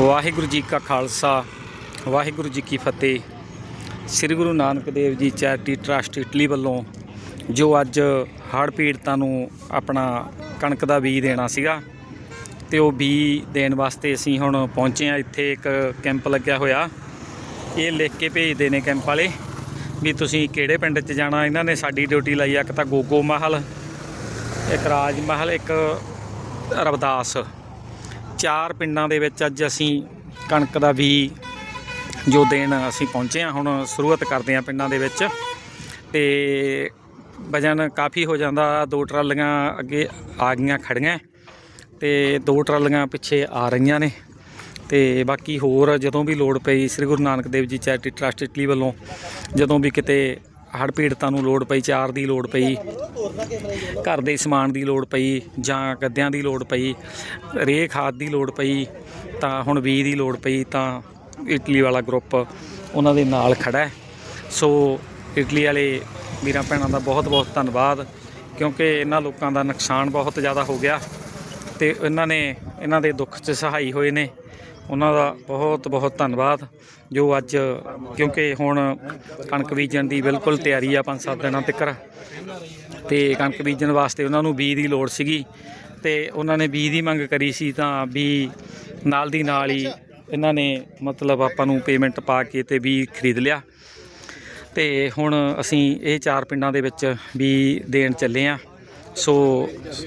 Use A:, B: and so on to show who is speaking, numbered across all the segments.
A: ਵਾਹਿਗੁਰੂ ਜੀ ਕਾ ਖਾਲਸਾ, ਵਾਹਿਗੁਰੂ ਜੀ ਕੀ ਫਤਿਹ। ਸ੍ਰੀ Guru Nanak Dev ji charity trust Italy ਵੱਲੋਂ ਜੋ ਅੱਜ ਹੜ੍ਹ ਪੀੜਤਾਂ ਨੂੰ ਆਪਣਾ ਕਣਕ ਦਾ ਬੀਜ ਦੇਣਾ ਸੀਗਾ, ਤੇ ਉਹ ਬੀਜ ਦੇਣ ਵਾਸਤੇ ਅਸੀਂ ਹੁਣ ਪਹੁੰਚੇ ਆ ਇੱਥੇ ਇੱਕ ਕੈਂਪ ਲੱਗਿਆ ਹੋਇਆ। ਇਹ ਲਿਖ ਕੇ ਭੇਜਦੇ ਨੇ ਕੈਂਪ ਵਾਲੇ ਵੀ ਤੁਸੀਂ ਕਿਹੜੇ ਪਿੰਡ 'ਚ ਜਾਣਾ। ਇਹਨਾਂ ਨੇ ਸਾਡੀ ਡਿਊਟੀ ਲਾਈ ਆ ਇੱਕ ਤਾਂ ਗੋਗੋ ਮਹਿਲ, ਇੱਕ ਰਾਜ ਮਹਿਲ, ਇੱਕ ਰਵਦਾਸ। ਚਾਰ ਪਿੰਡਾਂ ਦੇ ਵਿੱਚ ਅੱਜ ਅਸੀਂ ਕਣਕ ਦਾ ਵੀ ਜੋ ਦੇਣ ਅਸੀਂ ਪਹੁੰਚੇ ਹਾਂ, ਹੁਣ ਸ਼ੁਰੂਆਤ ਕਰਦੇ ਹਾਂ ਪਿੰਡਾਂ ਦੇ ਵਿੱਚ। ਤੇ ਵਜਨ ਕਾਫੀ ਹੋ ਜਾਂਦਾ, ਦੋ ਟਰਾਲੀਆਂ ਅੱਗੇ ਆ ਗਈਆਂ ਖੜੀਆਂ ਤੇ ਦੋ ਟਰਾਲੀਆਂ ਪਿੱਛੇ ਆ ਰਹੀਆਂ ਨੇ। ਤੇ ਬਾਕੀ ਹੋਰ ਜਦੋਂ ਵੀ ਲੋੜ ਪਈ, ਸ੍ਰੀ Guru Nanak Dev ji charity trust Italy ਵੱਲੋਂ ਜਦੋਂ ਵੀ ਕਿਤੇ ਹੜ੍ਹ ਪੀੜਤਾਂ ਨੂੰ ਲੋੜ ਪਈ, ਚਾਰ ਦੀ ਲੋੜ ਪਈ, ਘਰ ਦੇ ਸਮਾਨ ਦੀ ਲੋੜ ਪਈ, ਜਾਂ ਗੱਦਿਆਂ ਦੀ ਲੋੜ ਪਈ, ਰੇਹ ਖਾਦ ਦੀ ਲੋੜ ਪਈ, ਤਾਂ ਹੁਣ ਬੀਜ ਦੀ ਲੋੜ ਪਈ, ਤਾਂ ਇਟਲੀ ਵਾਲਾ ਗਰੁੱਪ ਉਹਨਾਂ ਦੇ ਨਾਲ ਖੜਾ ਹੈ। ਸੋ ਇਟਲੀ ਵਾਲੇ ਵੀਰਾਂ ਭੈਣਾਂ ਦਾ ਬਹੁਤ ਬਹੁਤ ਧੰਨਵਾਦ, ਕਿਉਂਕਿ ਇਹਨਾਂ ਲੋਕਾਂ ਦਾ ਨੁਕਸਾਨ ਬਹੁਤ ਜ਼ਿਆਦਾ ਹੋ ਗਿਆ ਤੇ ਇਹਨਾਂ ਨੇ, ਇਹਨਾਂ ਦੇ ਦੁੱਖ 'ਚ ਸਹਾਈ ਹੋਏ ਨੇ। ਉਹਨਾਂ ਦਾ ਬਹੁਤ ਬਹੁਤ ਧੰਨਵਾਦ। ਜੋ ਅੱਜ ਕਿਉਂਕਿ ਹੁਣ ਕਣਕ ਬੀਜਣ ਦੀ ਬਿਲਕੁਲ ਤਿਆਰੀ ਆ 5-7 ਦਿਨਾਂ ਤੱਕ। ਤੇ ਕਣਕ ਬੀਜਣ ਵਾਸਤੇ ਉਹਨਾਂ ਨੂੰ ਬੀਜ ਦੀ ਲੋੜ ਸੀਗੀ। ਤੇ ਉਹਨਾਂ ਨੇ ਬੀਜ ਦੀ ਮੰਗ ਕਰੀ ਸੀ ਤਾਂ ਵੀ ਨਾਲ ਦੀ ਨਾਲ ਹੀ ਇਹਨਾਂ ਨੇ ਮਤਲਬ ਆਪਾਂ ਨੂੰ ਪੇਮੈਂਟ ਪਾ ਕੇ ਤੇ ਵੀ ਖਰੀਦ ਲਿਆ। ਤੇ ਹੁਣ ਅਸੀਂ ਇਹ ਚਾਰ ਪਿੰਡਾਂ ਦੇ ਵਿੱਚ ਵੀ ਦੇਣ ਚੱਲੇ ਆ। ਸੋ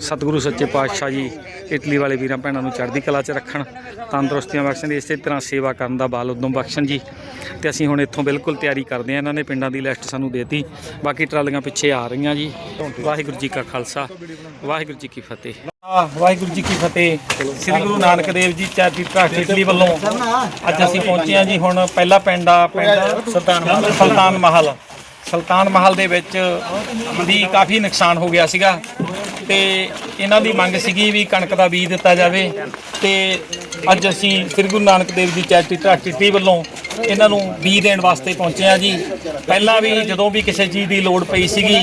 A: ਸਤਿਗੁਰੂ ਸੱਚੇ ਪਾਤਸ਼ਾਹ ਜੀ, ਇਟਲੀ ਵਾਲੇ ਵੀਰਾਂ ਭੈਣਾਂ ਨੂੰ ਚੜ੍ਹਦੀ ਕਲਾ 'ਚ ਰੱਖਣ, ਤੰਦਰੁਸਤੀਆਂ ਬਖਸ਼ਣ ਦੀ ਇਸੇ ਤਰ੍ਹਾਂ ਸੇਵਾ ਕਰਨ ਦਾ ਬਾਲ ਉਦਮ ਬਖਸ਼ਣ ਜੀ। ਤੇ ਅਸੀਂ ਹੁਣ ਇੱਥੋਂ ਬਿਲਕੁਲ ਤਿਆਰੀ ਕਰਦੇ ਆ ਇਹਨਾਂ ਨੇ ਪਿੰਡਾਂ ਦੀ ਲਿਸਟ ਸਾਨੂੰ ਦੇਤੀ। ਬਾਕੀ ਟਰਾਲੀਆਂ ਪਿੱਛੇ ਆ ਰਹੀਆਂ ਜੀ। ਵਾਹਿਗੁਰੂ ਜੀ ਕਾ ਖਾਲਸਾ, ਵਾਹਿਗੁਰੂ ਜੀ ਕੀ ਫਤਿਹ। ਵਾਹਿਗੁਰੂ ਜੀ ਕੀ ਫਤਿਹ। ਸ੍ਰੀ Guru Nanak Dev ji charity trust Italy ਵੱਲੋਂ ਅੱਜ ਅਸੀਂ ਪਹੁੰਚੇ ਹਾਂ ਜੀ, ਹੁਣ ਪਹਿਲਾ ਪਿੰਡ ਆ, ਪਿੰਡ ਸੁਲਤਾਨ ਮਹਲ। ਸੁਲਤਾਨ ਮਹਲ ਦੇ ਵਿੱਚ ਵੀ ਕਾਫੀ ਨੁਕਸਾਨ ਹੋ ਗਿਆ ਸੀਗਾ ਤੇ ਇਹਨਾਂ ਦੀ ਮੰਗ ਸੀਗੀ ਵੀ ਕਣਕ ਦਾ ਬੀਜ ਦਿੱਤਾ ਜਾਵੇ ਤੇ ਅੱਜ ਅਸੀਂ ਸ੍ਰੀ ਗੁਰੂ ਨਾਨਕ ਦੇਵ ਜੀ ਚੈਰਿਟੀ ਟਰਸਟ ਵੱਲੋਂ ਇਹਨਾਂ ਨੂੰ ਬੀਜ ਦੇਣ ਵਾਸਤੇ ਪਹੁੰਚੇ ਆ ਜੀ। ਪਹਿਲਾਂ ਵੀ ਜਦੋਂ ਵੀ ਕਿਸੇ ਚੀਜ਼ ਦੀ ਲੋੜ ਪਈ ਸੀਗੀ,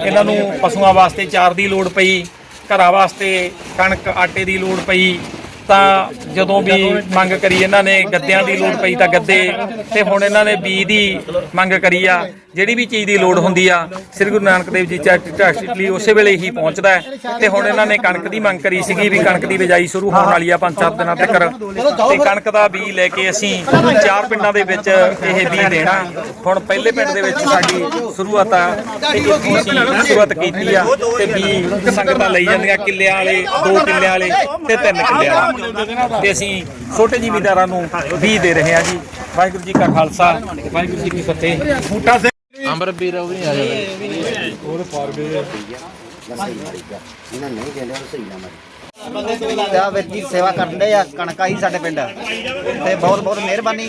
A: ਇਹਨਾਂ ਨੂੰ ਪਸ਼ੂਆਂ ਵਾਸਤੇ ਚਾਰ ਦੀ ਲੋੜ ਪਈ, ਘਰਾਂ ਵਾਸਤੇ ਕਣਕ ਆਟੇ ਦੀ ਲੋੜ ਪਈ ਤਾਂ ਜਦੋਂ ਵੀ ਮੰਗ ਕਰੀ ਇਹਨਾਂ ਨੇ ਗੱਦਿਆਂ ਦੀ ਲੋੜ ਪਈ ਤਾਂ ਗੱਦੇ ਤੇ ਹੁਣ ਇਹਨਾਂ ਨੇ ਬੀ ਦੀ ਮੰਗ ਕਰੀ ਆ। ਜਿਹੜੀ ਵੀ ਚੀਜ਼ ਦੀ ਲੋੜ ਹੁੰਦੀ ਆ, ਸ੍ਰੀ ਗੁਰੂ ਨਾਨਕ ਦੇਵ ਜੀ ਚੈਰਿਟੀ ਟਰਸਟ ਉਸੇ ਵੇਲੇ ਹੀ ਪਹੁੰਚਦਾ ਹੈ। ਤੇ ਹੁਣ ਇਹਨਾਂ ਨੇ ਕਣਕ ਦੀ ਮੰਗ ਕਰੀ ਸੀਗੀ ਵੀ ਕਣਕ ਦੀ ਬਿਜਾਈ ਸ਼ੁਰੂ ਹੋਣ ਵਾਲੀ ਆ ਪੰਜ ਸੱਤ ਦਿਨਾਂ ਤੱਕ। ਤੇ ਕਣਕ ਦਾ ਬੀ ਲੈ ਕੇ ਅਸੀਂ ਚਾਰ ਪਿੰਡਾਂ ਦੇ ਵਿੱਚ ਇਹ ਬੀ ਦੇਣਾ। ਹੁਣ ਪਹਿਲੇ ਪਿੰਡ ਦੇ ਵਿੱਚ ਸਾਡੀ ਸ਼ੁਰੂਆਤ ਆ, ਤੇ ਇੱਥੋਂ ਅਸੀਂ ਸ਼ੁਰੂਆਤ ਕੀਤੀ ਆ, ਤੇ ਬੀ ਸੰਗਤਾਂ ਲਈ ਜਾਂਦੀਆਂ ਕਿੱਲਿਆਂ ਵਾਲੇ, ਦੋ ਕਿੱਲਿਆਂ ਵਾਲੇ ਤੇ ਤਿੰਨ ਕਿੱਲਿਆਂ ਵਾਲੇ। ਤੇ ਅਸੀਂ ਛੋਟੇ ਜ਼ਿਮੀਂਦਾਰਾਂ ਨੂੰ ਬੀਜ ਦੇ ਰਹੇ ਹਾਂ ਜੀ। ਵਾਹਿਗੁਰੂ ਜੀ ਕਾ ਖਾਲਸਾ ਵਾਹਿਗੁਰੂ ਜੀ ਕੀ ਫਤਿਹ। ਬੂਟਾ ਸਿੰਘ
B: ਅੰਬਰ ਵੀਰ ਉਹ ਵੀ ਨਹੀਂ ਆ ਜਾਵੇ
C: ਇਹਨਾਂ ਨਹੀਂ ਕਹਿੰਦੇ ਉਹ ਸਹੀ ਨਾ ਮਾਰੀ ਆ ਵੀਰ ਜੀ ਸੇਵਾ ਕਰਨ ਦੇ ਆ? ਕਣਕਾਂ ਹੀ ਸਾਡੇ ਪਿੰਡ। ਤੇ ਬਹੁਤ ਬਹੁਤ ਮਿਹਰਬਾਨੀ।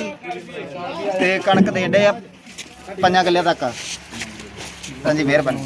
C: ਤੇ ਕਣਕ ਦੇਣ ਦੇ ਆ ਪੰਜਾਂ ਕਿੱਲਿਆਂ ਤੱਕ। ਹਾਂਜੀ ਮਿਹਰਬਾਨੀ।